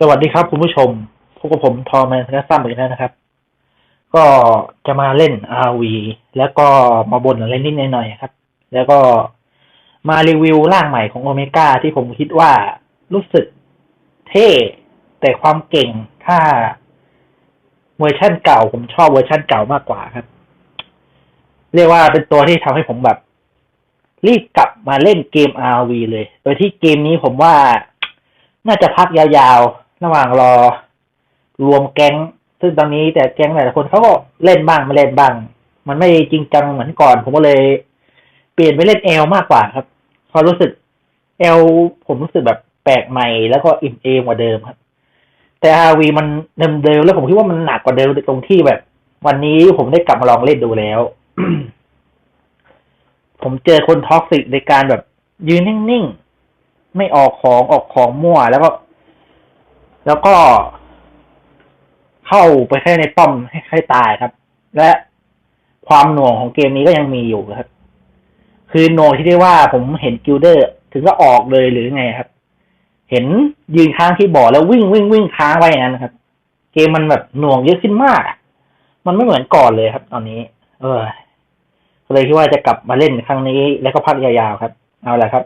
สวัสดีครับคุณผู้ชม พบกับผมทอแมนสแนซัมอีกแล้วนะครับ ก็จะมาเล่น RV แล้วก็มาบ่นอะไรนิดหน่อยครับ แล้วก็มารีวิวร่างใหม่ของโอเมก้าที่ผมคิดว่ารู้สึกเท่ แต่ความเก่งถ้าเวอร์ชั่นเก่า ผมชอบเวอร์ชั่นเก่ามากกว่าครับ เรียกว่าเป็นตัวที่ทำให้ผมแบบ รีบกลับมาเล่นเกม RV เลย โดยที่เกมนี้ผมว่าน่าจะพักยาวๆ ระหว่างรอรวมแก๊ง ซึ่งตอนนี้แต่แก๊งหลายคนเขาก็เล่นบ้างไม่เล่นบ้าง มันไม่จริงจังเหมือนก่อน ผมก็เลย เปลี่ยนไปเล่นเอลมากกว่าครับเพอรู้สึกเอลผมรู้สึกแบบแปลกใหม่แล้วก็อิ่มเอมกว่าเดิมครับ แต่อาวีมันเดิมเดิมแล้วผมคิดว่ามันหนักกว่าเดิมตรงที่แบบ วันนี้ผมได้กลับมาลองเล่นดูแล้ว ผมเจอคนท็อกซิกในการแบบยืนนิ่งๆ ไม่ออกของออกของมั่วแล้วก็ แล้วก็เข้าไปแค่ในป้อมให้ให้ตายครับ และความหน่วงของเกมนี้ก็ยังมีอยู่ครับ คือหน่วงที่ได้ว่าผมเห็นกิลเดอร์ ถึงก็ออกเลยหรือไงครับ เห็นยืนค้างที่บ่อแล้ววิ่งวิ่งวิ่งค้างไว้อย่างนั้นครับ เกมมันแบบหน่วงเยอะขึ้นมาก มันไม่เหมือนก่อนเลยครับ ตอนนี้ เออเลยคิดว่าจะกลับมาเล่นครั้งนี้ แล้วก็พักยาวๆครับ เอาละครับ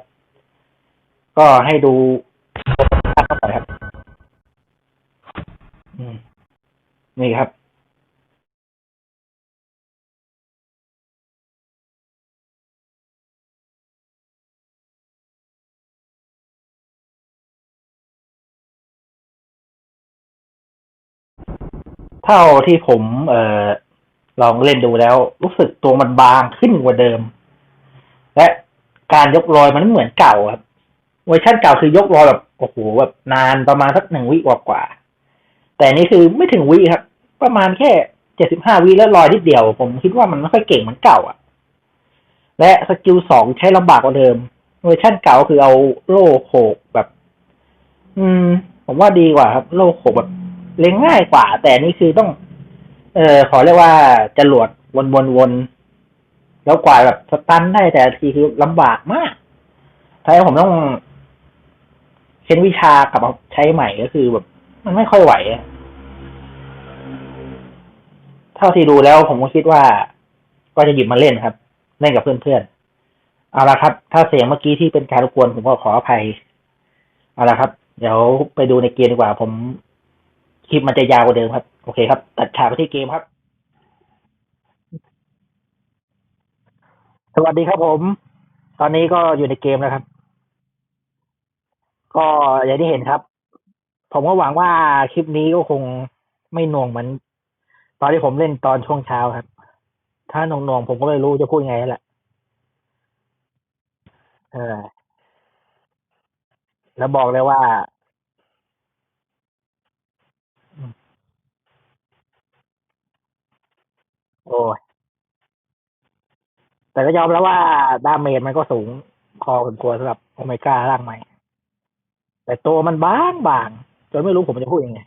ก็ให้ดูเข้าไปครับ นี่ครับเท่าที่ผมเออลองเล่นดูแล้ว รู้สึกตัวมันบางขึ้นกว่าเดิม และการยกรอยมันไม่เหมือนเก่าครับเวอร์ชันเก่าคือยกรอยแบบโอ้โหแบบนานประมาณสักหนึ่งวิกว่าๆ แต่นี่คือไม่ถึงวิครับ ประมาณแค่เจ็ดสิบห้าวิแล้วลอยนิดเดียว ผมคิดว่ามันไม่ค่อยเก่งเหมือนเก่าอะ และสกิลสองใช้ลำบากกว่าเดิมเวอร์ชันเก่าคือเอาโล่โขกแบบ อืม ผมว่าดีกว่าครับ โล่โขกแบบเล่นง่ายกว่า แต่นี่คือต้อง เออขอเรียกว่าจรวดวนวนวนแล้วกว่าแบบสตันได้แต่ทีคือลำบากมากถ้ายผมต้องเค้นวิชากลับมาใช้ใหม่ก็คือแบบ มันไม่ค่อยไหว เท่าที่ดูแล้วผมก็คิดว่า ก็จะหยิบมาเล่นครับ เล่นกับเพื่อนๆ เอาละครับ ถ้าเสียงเมื่อกี้ที่เป็นการรบกวนผมก็ขออภัย เอาละครับ เดี๋ยวไปดูในเกมดีกว่า ผมคลิปมันจะยาวกว่าเดิมครับ โอเคครับ ตัดฉากไปที่เกมครับ สวัสดีครับผม ตอนนี้ก็อยู่ในเกมแล้วครับ ก็อย่างที่เห็นครับ ผมก็หวังว่าคลิปนี้ก็คงไม่น่วงเหมือนตอนที่ผมเล่นตอนช่วงเช้าครับ ถ้าน่วงๆผมก็ไม่รู้จะพูดยังไงแล้วแหละเออ แล้วบอกเลยว่า โอ้ยแต่ก็ยอมแล้วว่าดาเมจมันก็สูงพอสมควรสำหรับโอเมก้าร่างใหม่ แต่ตัวมันบางบาง จนไม่รู้ผมจะพูดยังไง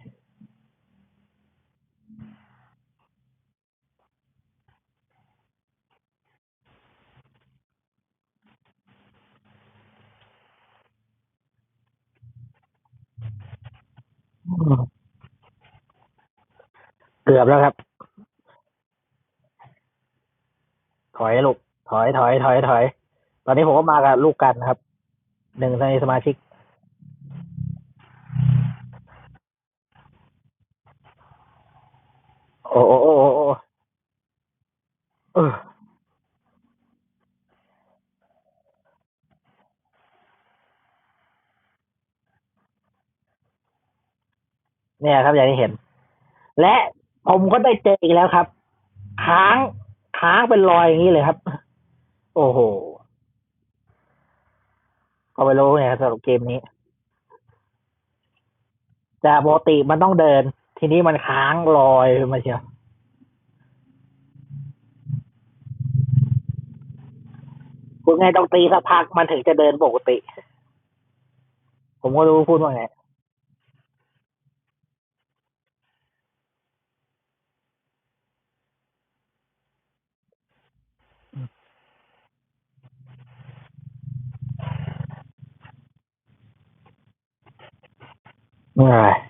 เกือบแล้วครับ ถอยลูก ถอยถอยถอยถอย ตอนนี้ผมก็มากับลูกกันครับ หนึ่งในสมาชิก โอ้โอ้โอ้โอ้เออเนี่ยครับอย่างที่เห็น และผมก็ได้เจออีกแล้วครับ ค้างค้างเป็นรอยอย่างนี้เลยครับ โอ้โหก็ไม่รู้ไงสำหรับเกมนี้แต่ปกติมันต้องเดิน ทีนี้มันค้างลอยมาเชียวคุณไงต้องตีสักพักมันถึงจะเดินปกติ ผมก็รู้พูดว่าไงเมื่อไร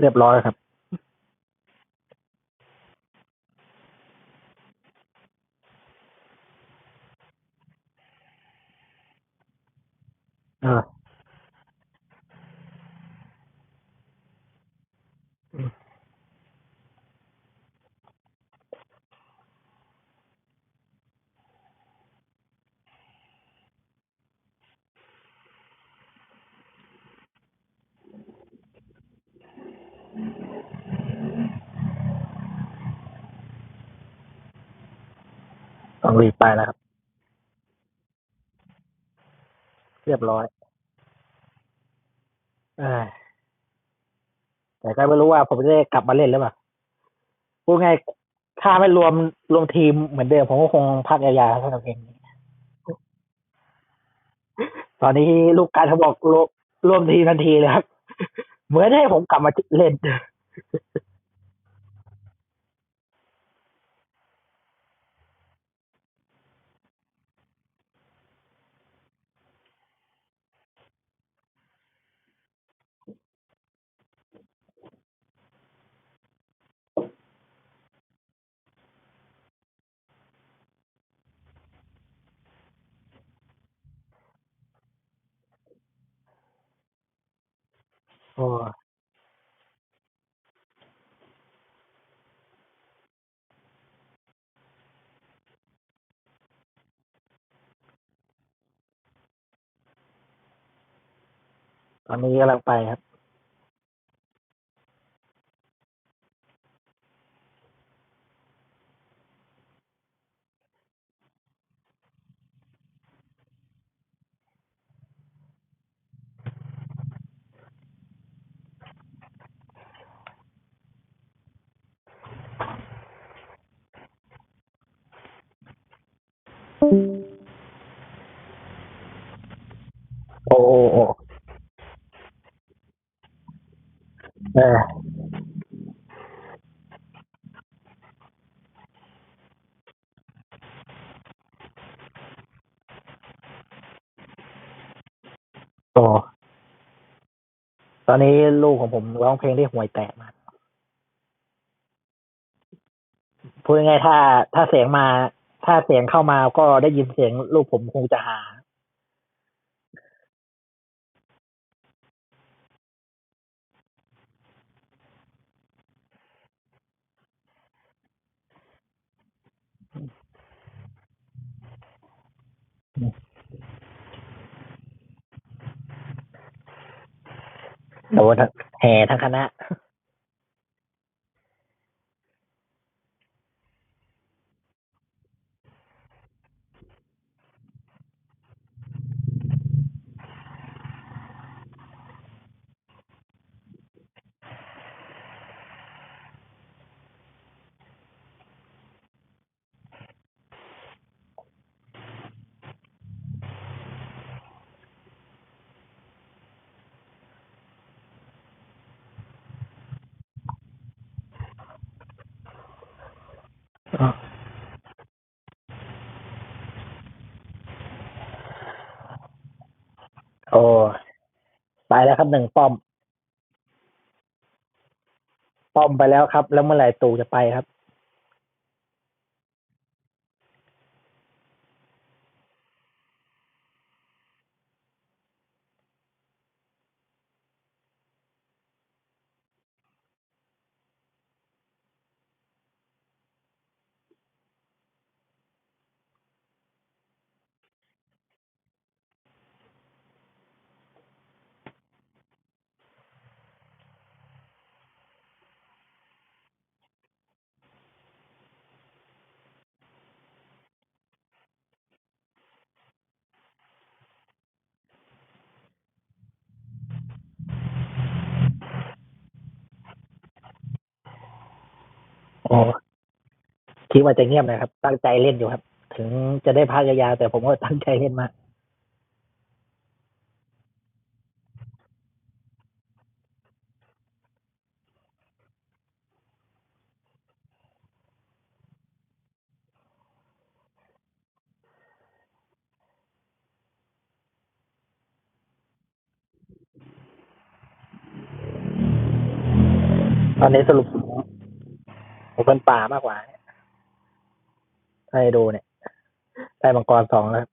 เรียบร้อยครับ เอออืม ต้องรีบไปแล้วครับ เรียบร้อยอแต่ก็ไม่รู้ว่าผมจะได้กลับมาเล่นหรือเปล่าพูดไงายถ้าไม่รวมรวมทีมเหมือนเดิมผมก็คงพักยาวๆสำหรับเกมนี้ตอนนี้ลูกการเขาบอกรวมรวมทีมทันทีเลยครับ เหมือนให้ผมกลับมาเล่น โอตอนนี้กำลังไปครับ โอ้โอ้โอ้เออโอ้ตอนนี้ลูกของผมร้องเพลงได้ห่วยแตกมาพูดง่ายๆถ้าถ้าเสียงมา ถ้าเสียงเข้ามาก็ได้ยินเสียงลูกผมคงจะหา โดนแห่ทั้งคณะ โอ้ไปแล้ว ครับหนึ่งป้อม ป้อมไปแล้วครับ แล้วเมื่อไหร่ตู่จะไปครับ โอ้ คิดว่าจะเงียบนะครับ ตั้งใจเล่นอยู่ครับ ถึงจะได้พักยาวๆแต่ผมก็ตั้งใจเล่นมากตอนนี้สรุปผมเป็นป่ามากกว่าเนี่ย ให้ดูเนี่ย ได้มังกรสองแล้วครับ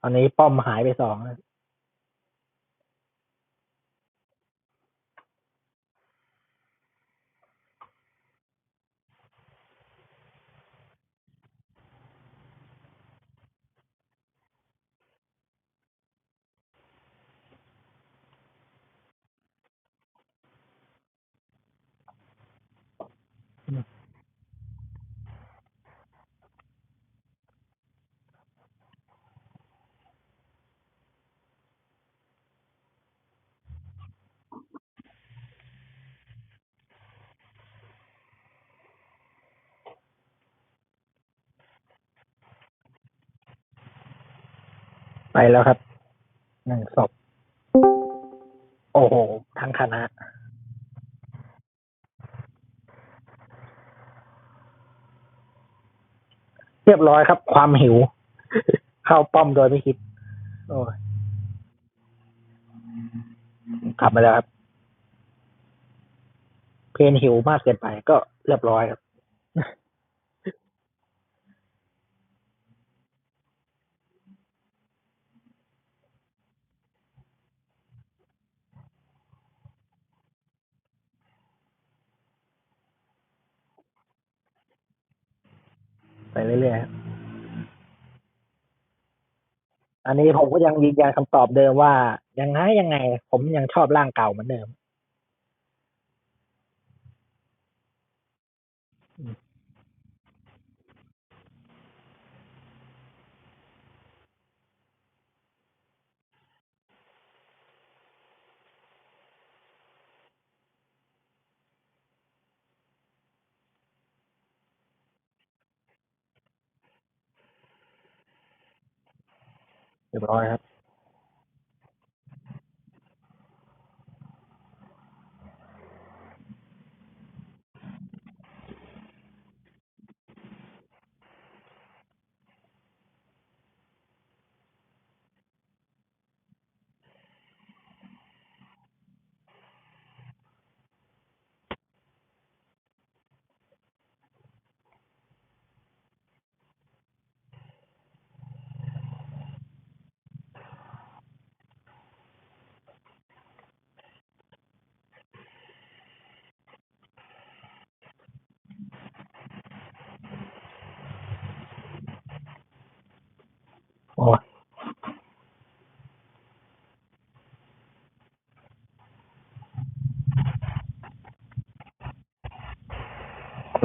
ตอนนี้ป้อมหายไปสองแล้ว แล้วครับหนึ่งศพโอ้โห ทั้งคณะ เรียบร้อยครับ ความหิว เข้าป้อมโดยไม่คิด โอ้ยกลับมาแล้วครับ เพนหิวมากเกินไปก็เรียบร้อยครับ ไปเรื่อยๆครับอันนี้ผมก็ยังยืนยันคำตอบเดิมว่ายังไงยังไง ผมยังชอบร่างเก่าเหมือนเดิม เรียบร้อยครับ โอ้ย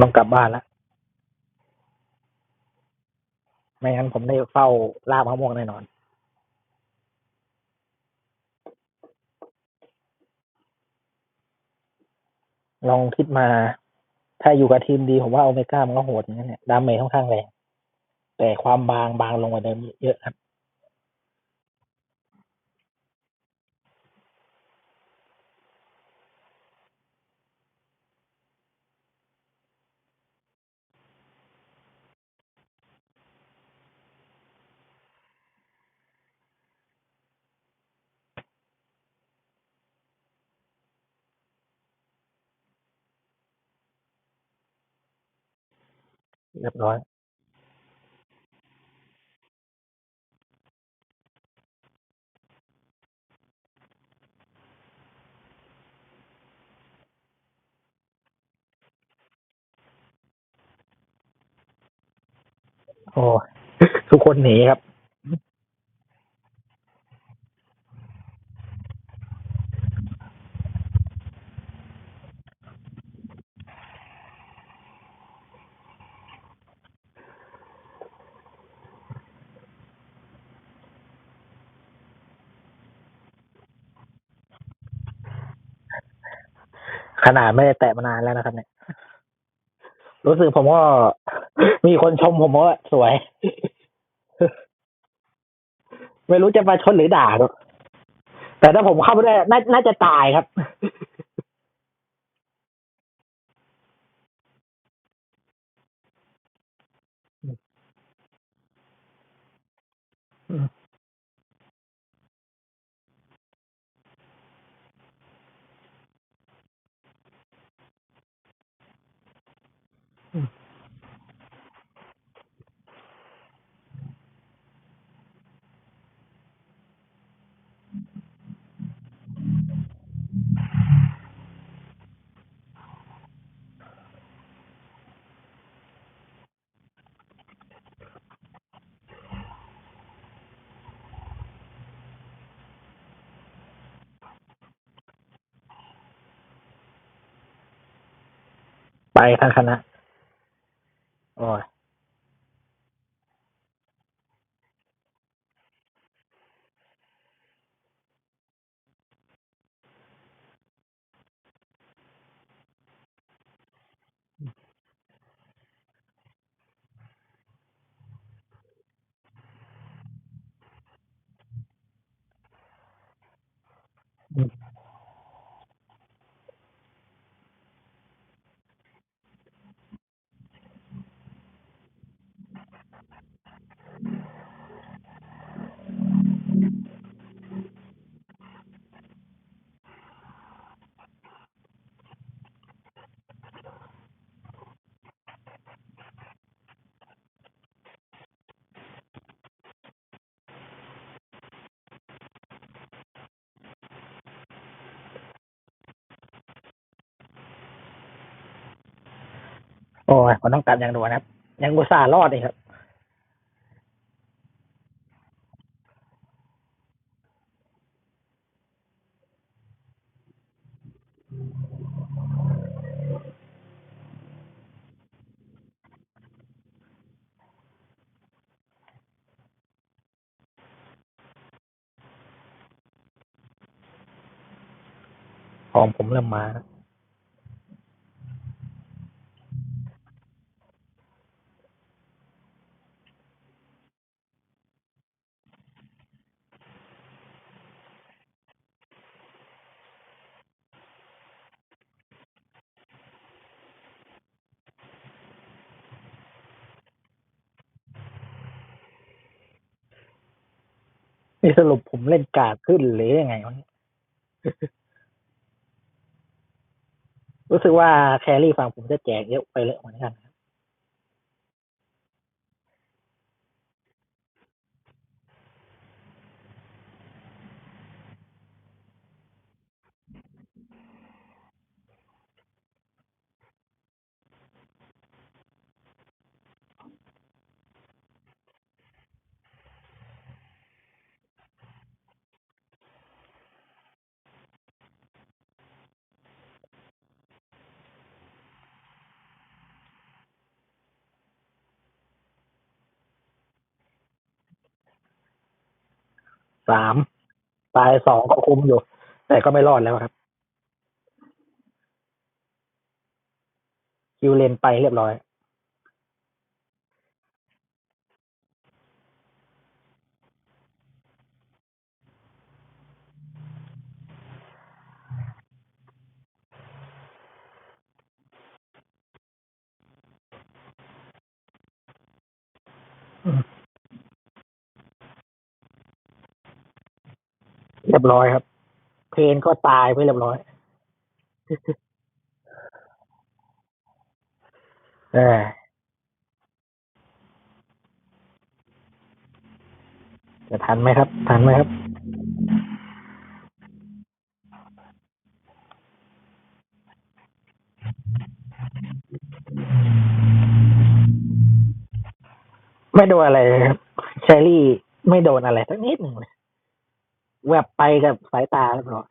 ต้องกลับบ้านแล้วไม่งั้นผมได้เฝ้าล่ามะม่วงแน่นอนลองคิดมา ถ้าอยู่กับทีมดีผมว่าโอเมก้ามันก็โหดอย่างนั้นเนี่ยดาเมจค่อนข้างแรง แต่ความบางบางลงกว่าเดิมเยอะครับ เรียบร้อยโอ้ ทุกคนหนีครับ ข นาดไม่ได้แตะมานานแล้วนะครับ เนี่ย รู้สึกผมก็มีคนชมผมว่าสวย ไม่รู้จะมาชนหรือด่าแต่ถ้าผมเข้าไปได้น่าจะตายครับ อืม อืม ไปทางคณะ โอ้ยอืม โอ้ยผมต้องกลับอย่างด่วนนะครับ ยังอุตส่าห์รอดเลยครับ ของผมเริ่มมาแล้ว นี่ สรุปผมเล่นกากขึ้นหรือยังไงวะนี่รู้สึกว่าแครี่ฝั่งผมจะแจกเยอะไปเลยเหมือนกัน สามตายสองก็คุ้มอยู่ แต่ก็ไม่รอดแล้วครับ คิวเลนไปเรียบร้อย อืม เรียบร้อยครับ เพนก็ตายไปเรียบร้อยเออจะทันไหมครับ ทันไหมครับ ไม่โดนอะไรครับเชรี่ไม่โดนอะไรสักนิดหนึ่งเลย แวบไปกับสายตาแล้วร้อย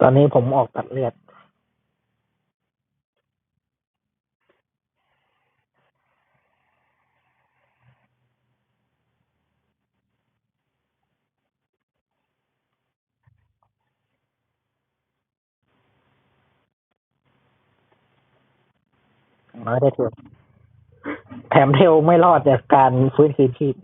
ตอนนี้ผมออกตัดเลือด ไม่ได้เทลแถมเทลไม่รอดจากการฟื้นคืนชีพ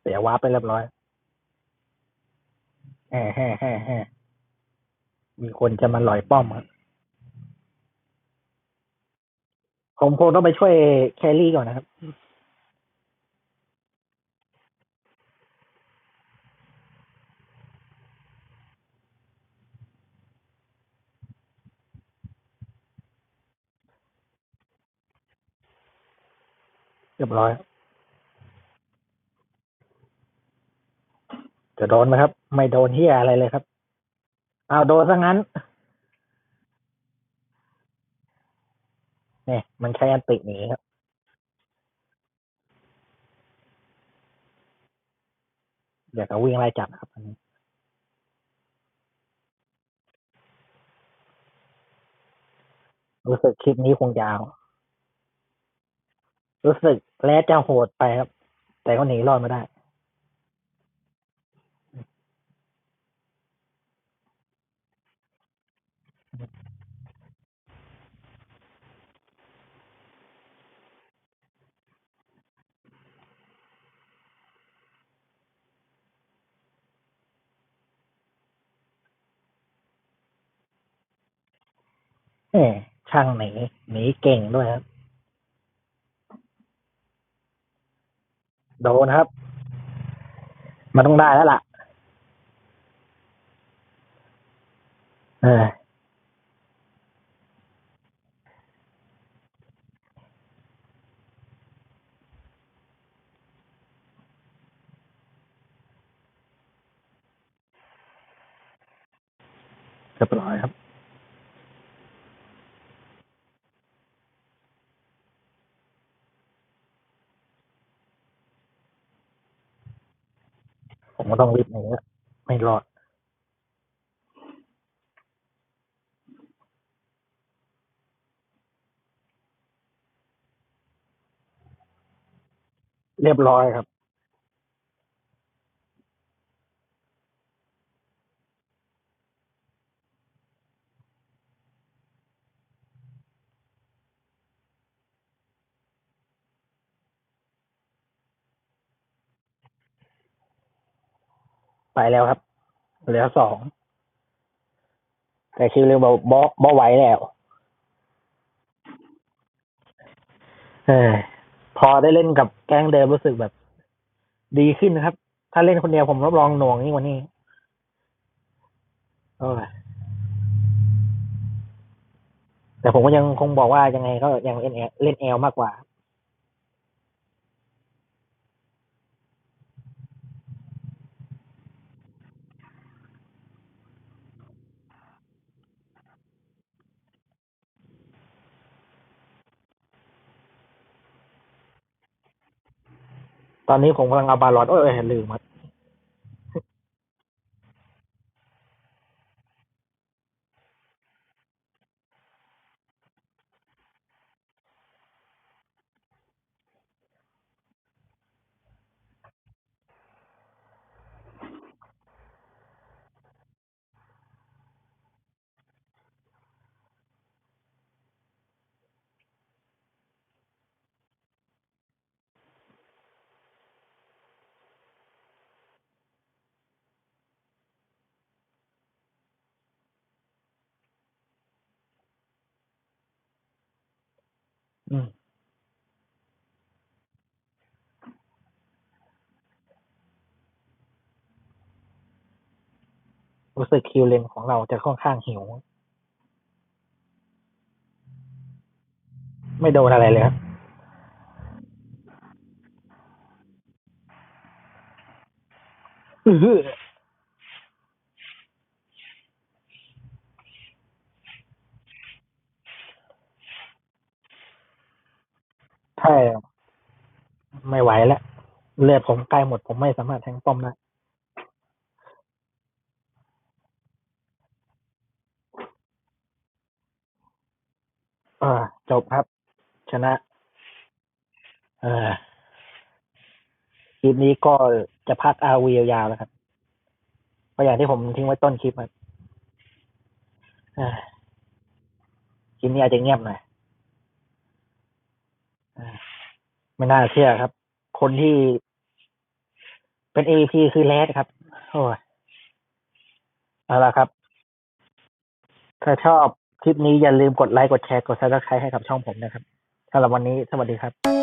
เสียวาร์ปไปเรียบร้อยแฮ่แฮ่แฮ่แฮ่มีคนจะมาลอยป้อมครับ ผมคงต้องไปช่วยแครี่ก่อนนะครับ เรียบร้อย จะโดนไหมครับ ไม่โดนที่อะไรเลยครับเอาวโดนซะงั้น เนี่ยมันใช้อันติหนีครับอยากจะวิ่งไล่จับครับอันนี้รู้สึกคลิปนี้คงยาว รู้สึกและจะโหดไปครับ แต่ก็หนีรอดไม่ได้ เอ่ช่างหนีหนีเก่งด้วยครับ โดนครับ มันต้องได้แล้วล่ะ เออเรียบร้อยครับ ผมก็ต้องรีบหนีแล้วไม่รอดเรียบร้อยครับ ไปแล้วครับ เหลือสอง แต่คิวเร็วบอบอบอไหวแล้วเออพอได้เล่นกับแก๊งเดิมรู้สึกแบบ ดีขึ้นนะครับ ถ้าเล่นคนเดียวผมรับรองหน่วงยิ่ว่านี้โอ้ยแต่ผมก็ยังคงบอกว่ายังไงก็ยังเล่นแอลเล่นแอลมากกว่า ตอนนี้ผมกำลังเอาบาลอนโอ้ยเอ้ยลืมครับ อืม รู้สึกคิวเลนของเราจะค่อนข้างหิว ไม่โดนอะไรเลยครับอื้อหือใช่ไม่ไหวแล้ว เลือดผมใกล้หมดผมไม่สามารถแทงป้อมได้ จบครับ ชนะ เออคลิปนี้ก็จะพักอาวียาวๆแล้วครับเพราะอย่างที่ผมทิ้งไว้ต้นคลิปครับอ่อคลิปนี้อาจจะเงียบหน่อยอ่อไม่น่าเชื่อครับ คนที่เป็นเอพีคือแรดครับ โอ้ยเอาละครับ ถ้าชอบ คลิปนี้อย่าลืมกดไลค์ กดแชร์ กดซับสไครต์ให้กับช่องผมนะครับสำหรับวันนี้สวัสดีครับ